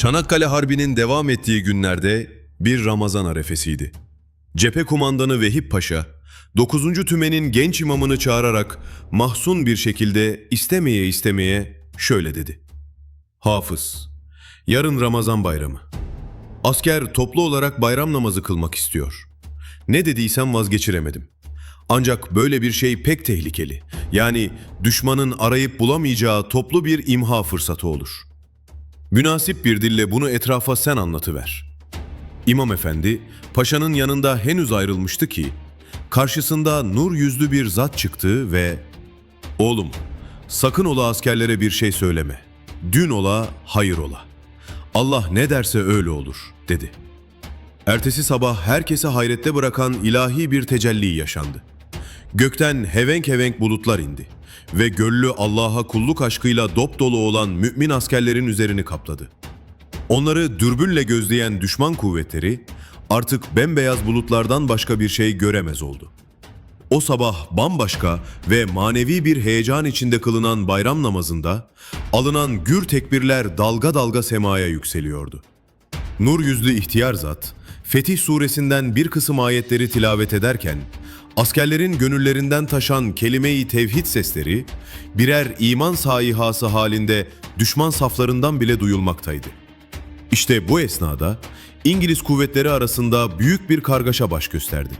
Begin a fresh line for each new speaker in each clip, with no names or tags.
Çanakkale Harbi'nin devam ettiği günlerde bir Ramazan arefesiydi. Cephe kumandanı Vehip Paşa, 9. Tümen'in genç imamını çağırarak mahzun bir şekilde istemeye istemeye şöyle dedi. Hafız, yarın Ramazan bayramı. Asker toplu olarak bayram namazı kılmak istiyor. Ne dediysem vazgeçiremedim. Ancak böyle bir şey pek tehlikeli. Yani düşmanın arayıp bulamayacağı toplu bir imha fırsatı olur. Münasip bir dille bunu etrafa sen anlatıver. İmam efendi, paşanın yanında henüz ayrılmıştı ki, karşısında nur yüzlü bir zat çıktı ve ''Oğlum, sakın ola askerlere bir şey söyleme. Dün ola, hayır ola. Allah ne derse öyle olur.'' dedi. Ertesi sabah herkese hayrette bırakan ilahi bir tecelli yaşandı. Gökten hevenk hevenk bulutlar indi ve göllü Allah'a kulluk aşkıyla dop dolu olan mümin askerlerin üzerini kapladı. Onları dürbünle gözleyen düşman kuvvetleri artık bembeyaz bulutlardan başka bir şey göremez oldu. O sabah bambaşka ve manevi bir heyecan içinde kılınan bayram namazında alınan gür tekbirler dalga dalga semaya yükseliyordu. Nur yüzlü ihtiyar zat, Fetih suresinden bir kısım ayetleri tilavet ederken, askerlerin gönüllerinden taşan kelime-i tevhid sesleri, birer iman saihası halinde düşman saflarından bile duyulmaktaydı. İşte bu esnada İngiliz kuvvetleri arasında büyük bir kargaşa baş gösterdi.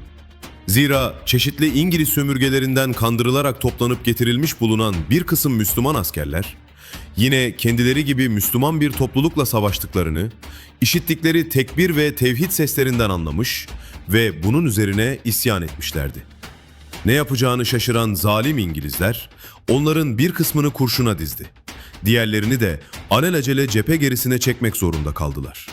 Zira çeşitli İngiliz sömürgelerinden kandırılarak toplanıp getirilmiş bulunan bir kısım Müslüman askerler, yine kendileri gibi Müslüman bir toplulukla savaştıklarını, işittikleri tekbir ve tevhid seslerinden anlamış ve bunun üzerine isyan etmişlerdi. Ne yapacağını şaşıran zalim İngilizler, onların bir kısmını kurşuna dizdi. Diğerlerini de alelacele cephe gerisine çekmek zorunda kaldılar.